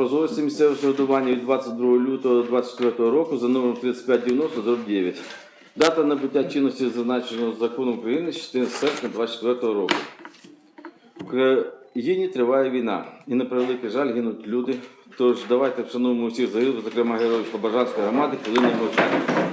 прозорості місцевого середування від 22 лютого 2024 року за номером 3590 9. Дата набуття чинності зазначеного законом України 14 серпня 2024 року. В Україні триває війна, і на превеликий жаль гинуть люди. Тож давайте вшануємо усіх загиблих, зокрема героїв Слобожанської громади, хвилини мовчання.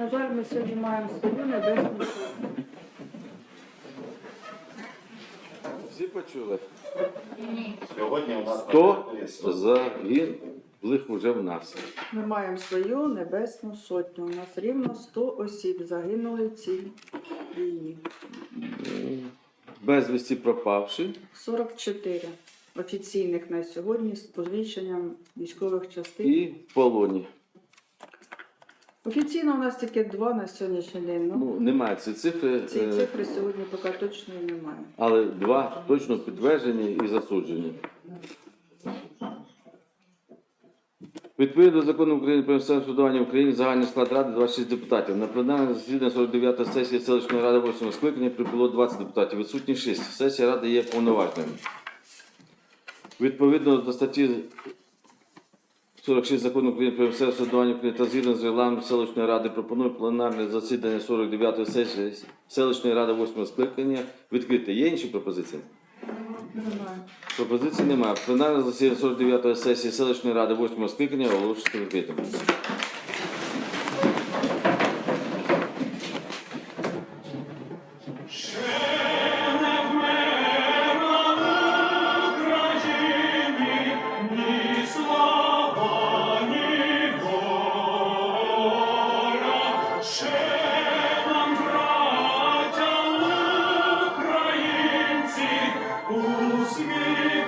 На жаль, ми сьогодні маємо свою небесну сотню. Всі почули? Сьогодні у нас 100 лист. загиблих вже в нас. Ми маємо свою небесну сотню. У нас рівно 100 осіб загинули в цій війні. Безвісті пропавши. 44 офіційних на сьогодні з посвідченням військових частин. і в полоні. Офіційно у нас тільки два на сьогоднішній день. Ну, Ну, немає цієї цифри, ці е, цифри сьогодні поки точно немає. але два точно підтверджені і засуджені. Відповідно до закону України про місцеве судування в Україні загальний склад ради 26 депутатів. На пленарне засідання 49 сесії селищної ради 8 скликання прибуло 20 депутатів, відсутні 6. Сесія ради є повноважною. Відповідно до статті 46 закону України про самоврядування та згідно з регламентом селищної ради пропоную пленарне засідання 49-ї сесії селищної ради 8 скликання відкрити. Є інші пропозиції? Немає. Пропозицій немає. Пленарне засідання 49-ї сесії селищної ради 8 скликання оголошується відкритим. Cum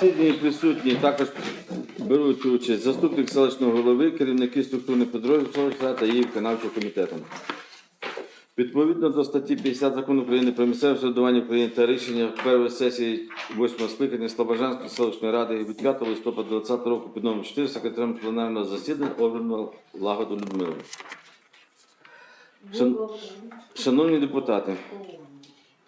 Засіданні присутні також беруть участь заступник селищного голови, керівники структурних підрозділів селища та її виконавчого комітету. Відповідно до статті 50 закону України про місцеве самоврядування України та рішення першої сесії 8 скликання Слобожанської селищної ради від 5 листопада 2020 року під номером 4 секретарем пленарного засідання обрано Лагоду Людмилу. Шан- Шановні депутати,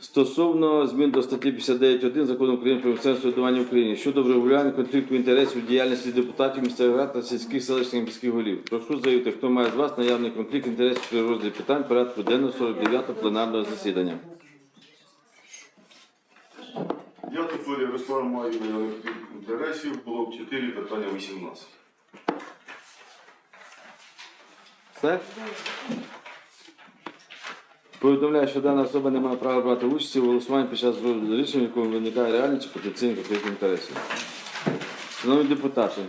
Стосовно змін до статті 59.1 Закону України про місцеве самоврядування в Україні щодо врегулювання конфлікту інтересів в діяльності депутатів місцевих рад та сільських селищних міських голів. Прошу заявити, хто має з вас наявний конфлікт інтересів при розгляді питань порядку денного 49-го пленарного засідання. Я тепер Ярослав маю інтересів, блок 4, питання 18. Все? Повідомляю, що дана особа не має права брати участі у голосуванні під час розгляду рішення, в якому виникає реальний чи потенційний конфлікт інтересів. Шановні депутати,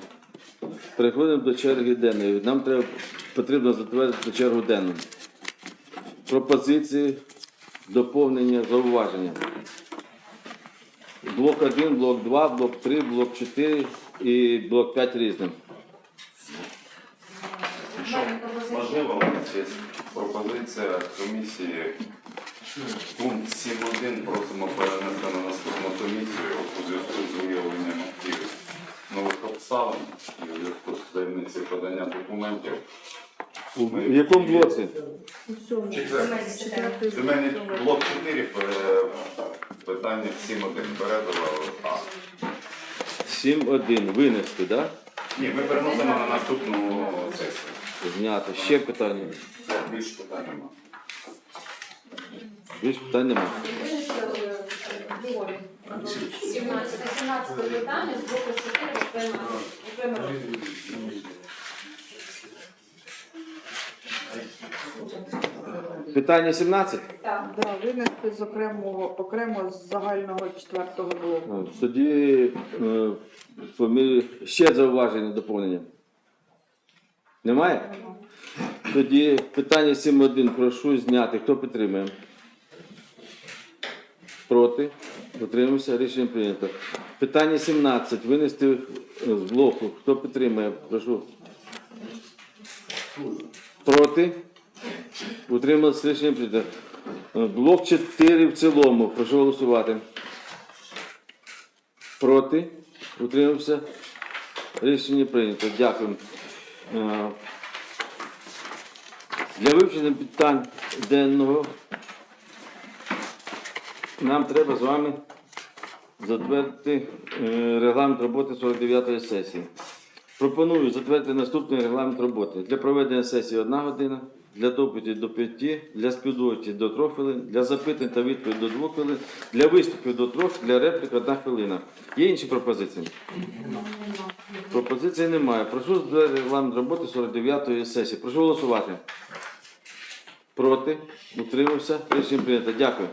переходимо до черги денної. Нам треба, потрібно затвердити чергу денну. Пропозиції, доповнення, зауваження. Блок 1, блок 2, блок 3, блок 4 і блок 5 різним. Можливо, є пропозиція комісії. Пункт 7.1 просимо перенести на наступну комісію у зв'язку з виявленням активів нових обставин і у зв'язку з таємницею подання документів. У в якому блоці? Земельний блок. блок 4, е, питання 7.1, Березова А. 7-1. Винести, так? Да? Ні, ми переносимо на наступну сесію. Зняти. Ще питання. Все, більше питань немає. Більше питань немає. 17 17 питання з боку 4 окремо. Питання 17? Так. Да, винести з окремого, окремо з загального четвертого блоку. Тоді е, по ще зауваження доповнення. Немає? Тоді питання 7.1 прошу зняти. Хто підтримує? Проти? Утримався. Рішення прийнято. Питання 17. Винести з блоку. Хто підтримує? Прошу. Проти? Утримався. Рішення прийнято. Блок 4 в цілому. Прошу голосувати. Проти? Утримався? Рішення прийнято. Дякую. Е, Для вивчення питань денного нам треба з вами затвердити е, регламент роботи 49-ї сесії. Пропоную затвердити наступний регламент роботи. Для проведення сесії 1 година, для доповіді до 5, для співдоповіді до 3 хвилин, для запитань та відповідей до 2 хвилин, для виступів до 3, для реплік 1 хвилина. Є інші пропозиції? Пропозиції немає. Прошу затвердити регламент роботи 49-ї сесії. Прошу голосувати. Проти? Утримався? Рішення прийнято. Дякую.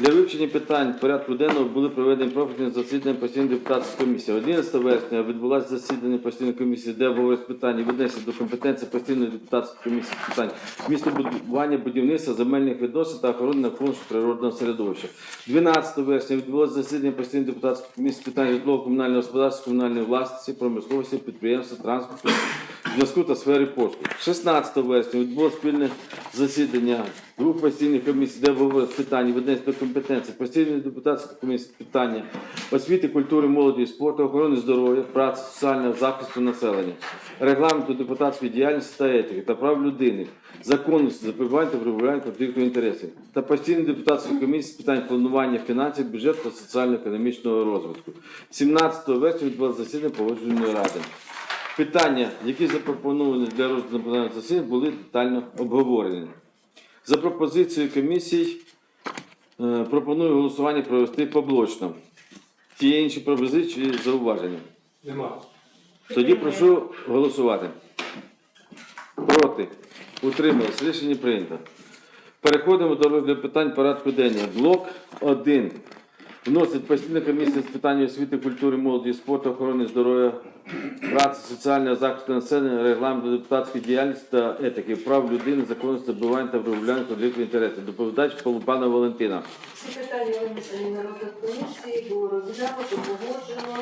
Для вивчення питань порядку денного були проведені профільні засідання постійної депутатської комісії. 11 вересня відбулося засідання постійної комісії, де обговорювалися питання віднесення до компетенції постійної депутатської комісії з питань містобудування, будівництва, земельних відносин та охорони навколишнього природного середовища. 12 вересня відбулося засідання постійної депутатської комісії питань житлового комунального господарства, комунальної власності, промисловості, підприємства, транспорту, зв'язку та сфери послуг. 16 вересня відбулося спільне засідання двох постійних комісій, де обговорювалися питання віднесення до компетенції постійної депутатської комісії питання освіти, культури, молоді спорту, охорони здоров'я, праці, соціального захисту населення, регламенту депутатської діяльності та етики та прав людини, законності запобігання та врегулювання конфлікту інтересів та постійної депутатської комісії з питань планування фінансів, бюджету та соціально-економічного розвитку. 17 вересня відбулося засідання погоджувальної ради. Питання, які запропоновані для розгляду засідання, були детально обговорені. За пропозицією комісій е, пропоную голосування провести поблочно. Ті є інші пропозиції чи зауваження? Нема. Тоді прошу голосувати. Проти. Утримались. Рішення прийнято. Переходимо до розгляду питань порядку денного. Блок 1. Вносить постійна комісія з питань освіти, культури, молоді, спорту, охорони здоров'я, праці, соціального захисту населення, регламенту депутатської діяльності та етики, прав людини, законності забивання та виявляння конфлікту інтересів. Доповідач Полупана Валентина. Всі питання винесені на розгляд комісії, було розглянуто, погоджено,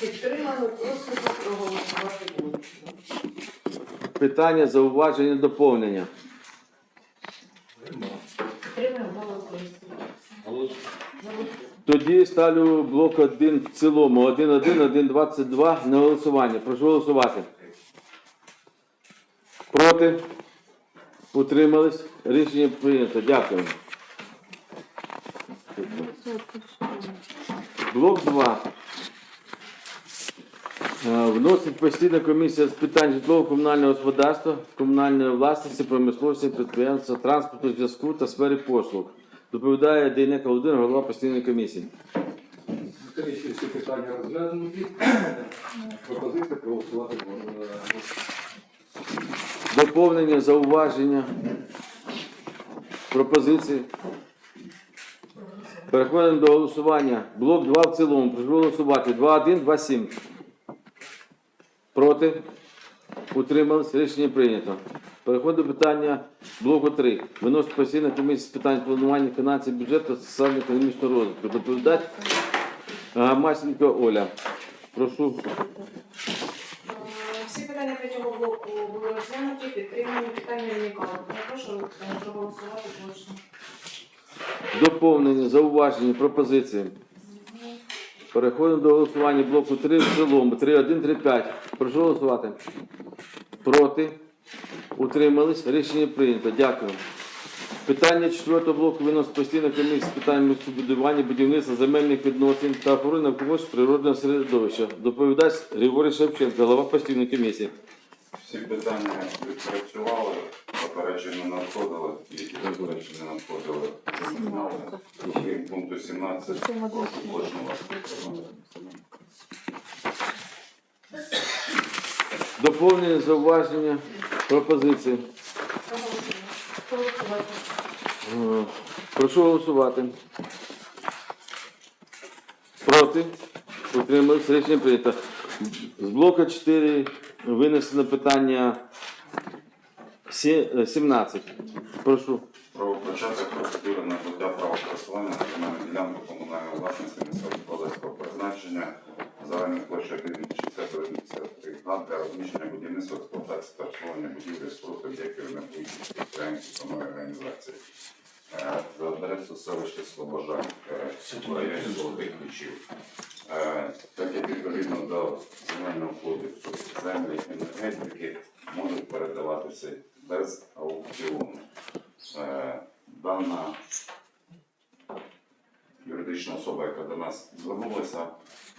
підтримано, просимо проголосувати. Питання, зауваження, доповнення. Тоді ставлю блок 1 в цілому. 1-1, 1-22 на голосування. Прошу голосувати. Проти? Утримались? Рішення прийнято. Дякую. Блок 2. Е, Вносить постійна комісія з питань житлово-комунального господарства, комунальної власності, промисловості, підприємства, транспорту, зв'язку та сфери послуг. Доповідає Дейнека Володимир, голова постійної комісії. Комісії всі питання розглянуті. Пропозиція проголосувати Доповнення, зауваження, пропозиції. Переходимо до голосування. Блок 2 в цілому. Прошу голосувати. 2-1, 2-7. Проти? Утримались? Рішення прийнято. Переходимо до питання блоку 3. Виносить постійна комісія з питань планування фінансів, бюджету та соціально-економічного розвитку. Доповідати Масенко Оля. Прошу. Е, Всі питання третього блоку були розглянуті, підтримані, питання уникали. Прошу е, проголосувати точно. Доповнення, зауваження, пропозиції. Переходимо до голосування блоку 3 в цілому. 3-1-3-5. Прошу голосувати. Проти. Утримались. Рішення прийнято. Дякую. Питання четвертого блоку виносить постійна комісія з питань містобудування, будівництва земельних відносин та охорони навколишнього природного середовища. Доповідач Григорій Шевченко, голова постійної комісії. Всі питання відпрацювали, попередження надходили, і заперечення надходили. Крім пункту 17, прошу кожного. Доповнення, зауваження, пропозиції. Прошу голосувати. Проти. Утримались. Рішення прийнято. З блоку 4 винесено питання е, 17. Прошу. Загальною площею 1,63 га для розміщення будівництва експлуатації та обслуговування будівлі споруд об'єктів на публічних підприємств самої організації. Е, За адресу селища Слобожан, районі Золотих Ключів. Е, Так як відповідно до земельного кодексу землі енергетики можуть передаватися без аукціону. Е, Дана юридична особа, яка до нас звернулася,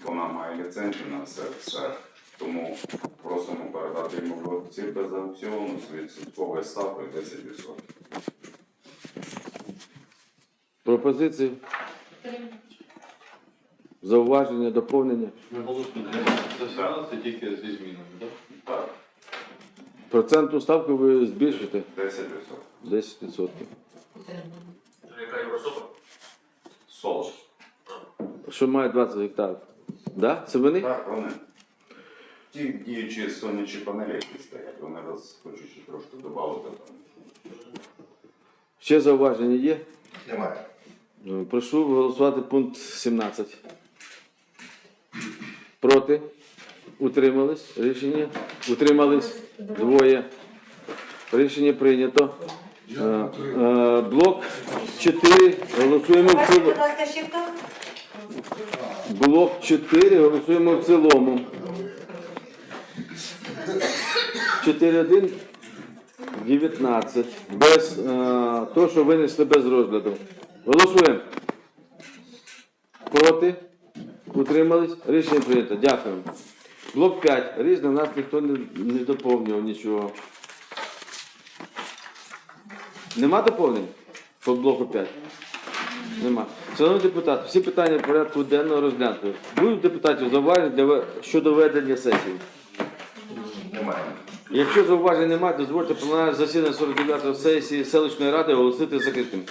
вона ліцензію на це все. Тому просимо передати йому в без аукціону з відсотковою ставкою 10%. Пропозиції, зауваження, доповнення. Засягнути тільки зі змінами, так? Так, Процентну ставку ви збільшите 10%. 10%. Яка Єврособа? Солож. Що має 20 гектарів? Да? Це вони? Так, вони. Ті діючі сонячні панелі, які стоять, вони роз хочуть ще трошки додати. Ще зауваження є? Немає. Е, Прошу голосувати пункт 17. Проти? Утримались? Рішення? Утримались? Двоє. Рішення прийнято. Е, е, Блок 4. Голосуємо в цілому. Блок 4. Голосуємо в цілому. 4-1. 19. Без е, того, що винесли без розгляду. Голосуємо. Проти? Утримались? Рішення прийнято. Дякую. Блок 5. Різне, нас ніхто не, не доповнював нічого. Нема доповнень по блоку 5? Нема. Шановні депутати, всі питання порядку денного розглянути. Будуть депутатів зауваження для щодо ведення сесії. Немає. Якщо зауважень немає, дозвольте пленарне засідання 49-ї сесії селищної ради оголосити закритим.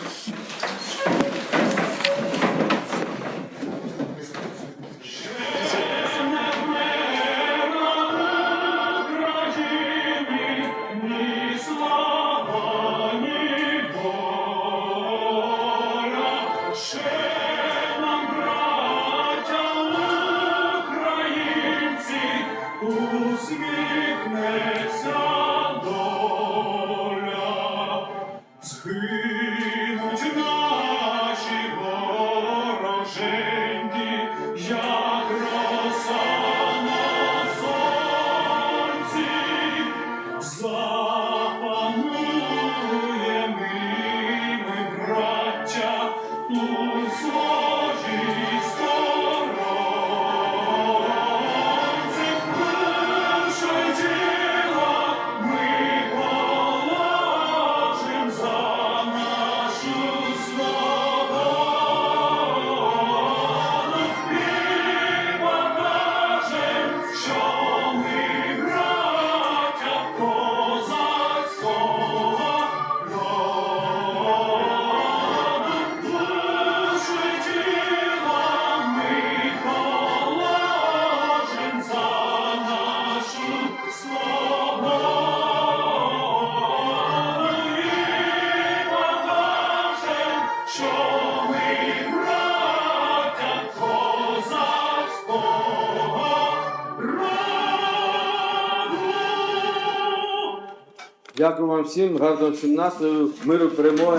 Дякую вам всім, гарного всім настрою, миру, перемоги.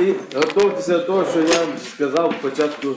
І готуйтеся до того, що я вам сказав спочатку